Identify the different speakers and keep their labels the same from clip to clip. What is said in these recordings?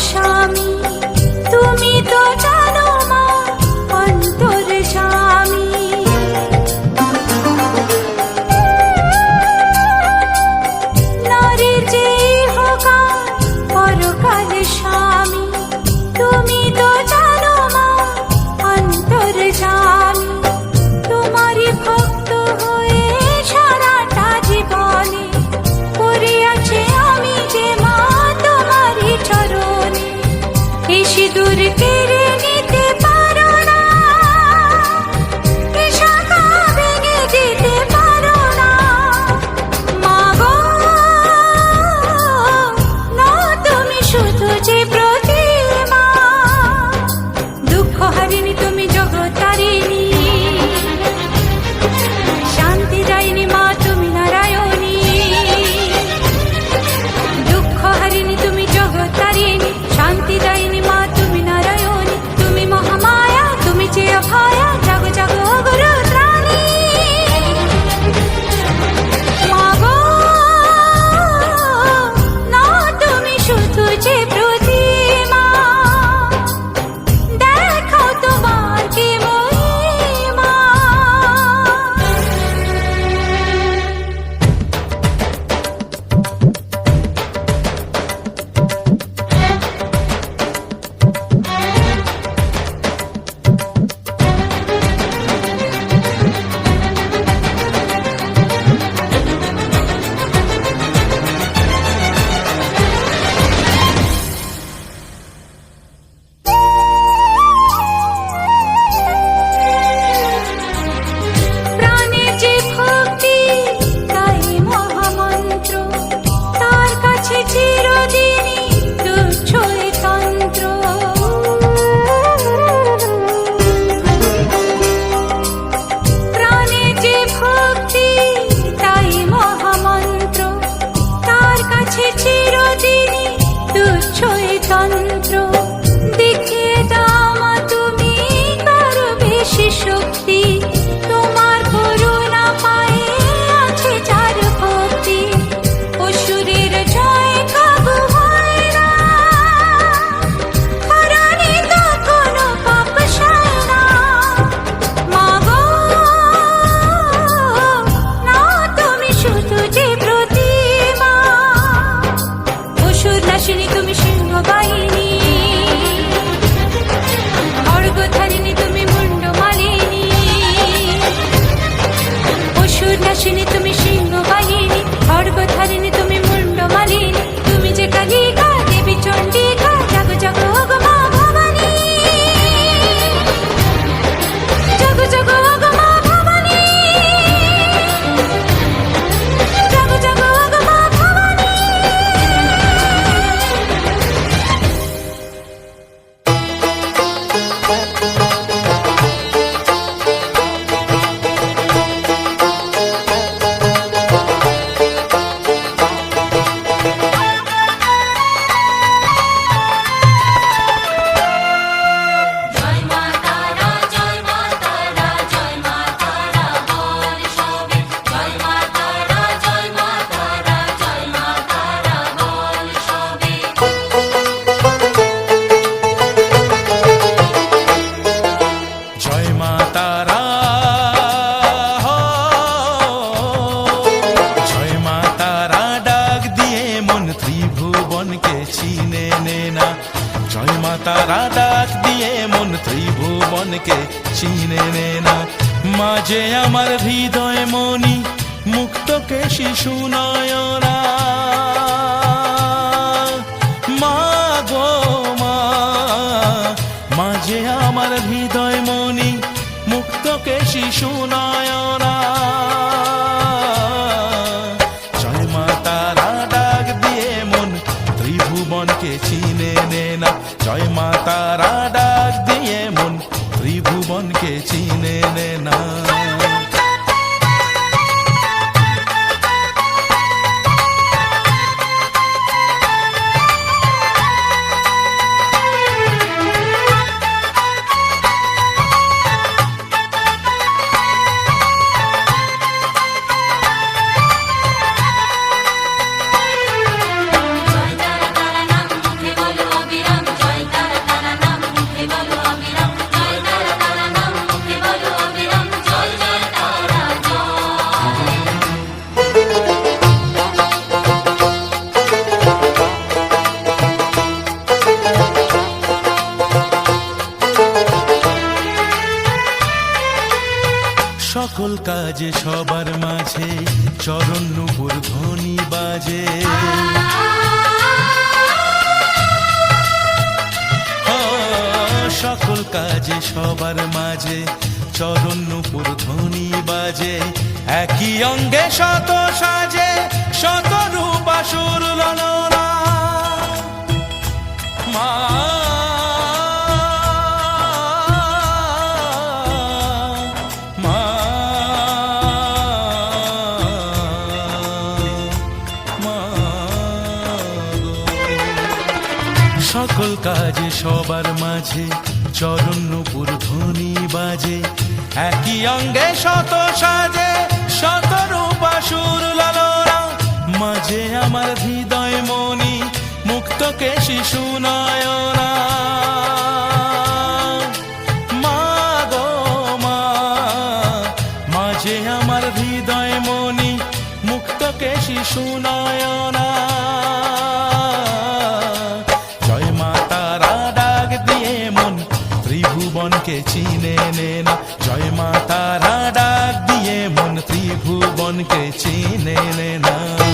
Speaker 1: স্বামী তুমি তো
Speaker 2: চিনে নে না। মাঝে আমার হৃদয় মনি মুক্ত কে শিশু নয়রা মা মাঝে আমার হৃদয় মনি মুক্ত কে শিশু নয়রা জয় মাতা তারা ডাক দিয়ে মন ত্রিভুবনকে চিনে নে না। জয় মাতা তারা ডাক কাজে সবার মাঝে চরণ নুপুর ধ্বনি বাজে সকল কাজে, সবার মাঝে চরণ নুপুর ধ্বনি বাজে। একই অঙ্গে শত সাজে, শত রূপাসুর ললনা মা মা সকল কাজে সবার মাঝে চরণ নুপুর ধ্বনি বাজে। একই অঙ্গে শত সাজে, শত রূপাসুর লালনা মাঝে আমার হৃদয় মনি, মুক্ত কে শিশু নয়না। মাঝে আমার হৃদয় মনি মুক্তকে শিশু নয়না। ত্রিভুবনকে চিনে নে।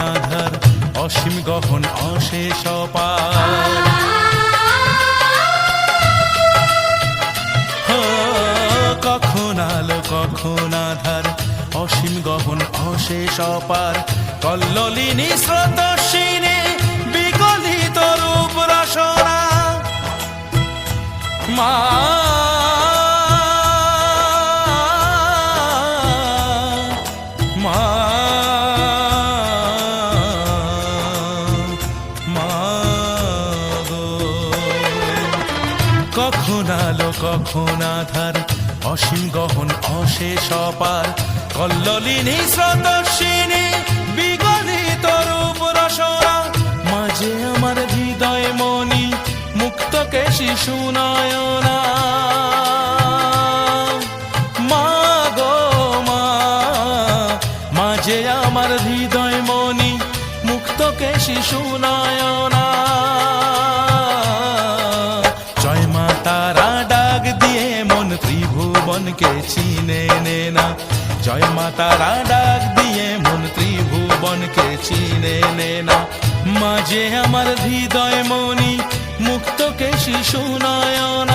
Speaker 2: আধার অসীম গহন, অশেষ কখন আলো কখন আধার অসীম গহন, অশেষ অপার। কল্লিনী স্রোতস্বিনী, বিকলিত রূপ রসনা। মা কখন আধার, অসীম গহন, অশেষ অপার। কল্লিনী স্রোতস্বিনী, বিগলিত রূপ রসনা মাঝে আমার হৃদয় মনি মুক্তকে শিশু নয়না। মা গো মা, মাঝে আমার হৃদয় মনি মুক্তকে শিশু নয়না। ত্রিভুবনকে চিনে নে না। জয় মাতারা ডাক দিয়ে মন ত্রিভুবনকে চিনে নে না। মাঝে আমার হৃদয় মনি মুক্তকে শিশু নয়না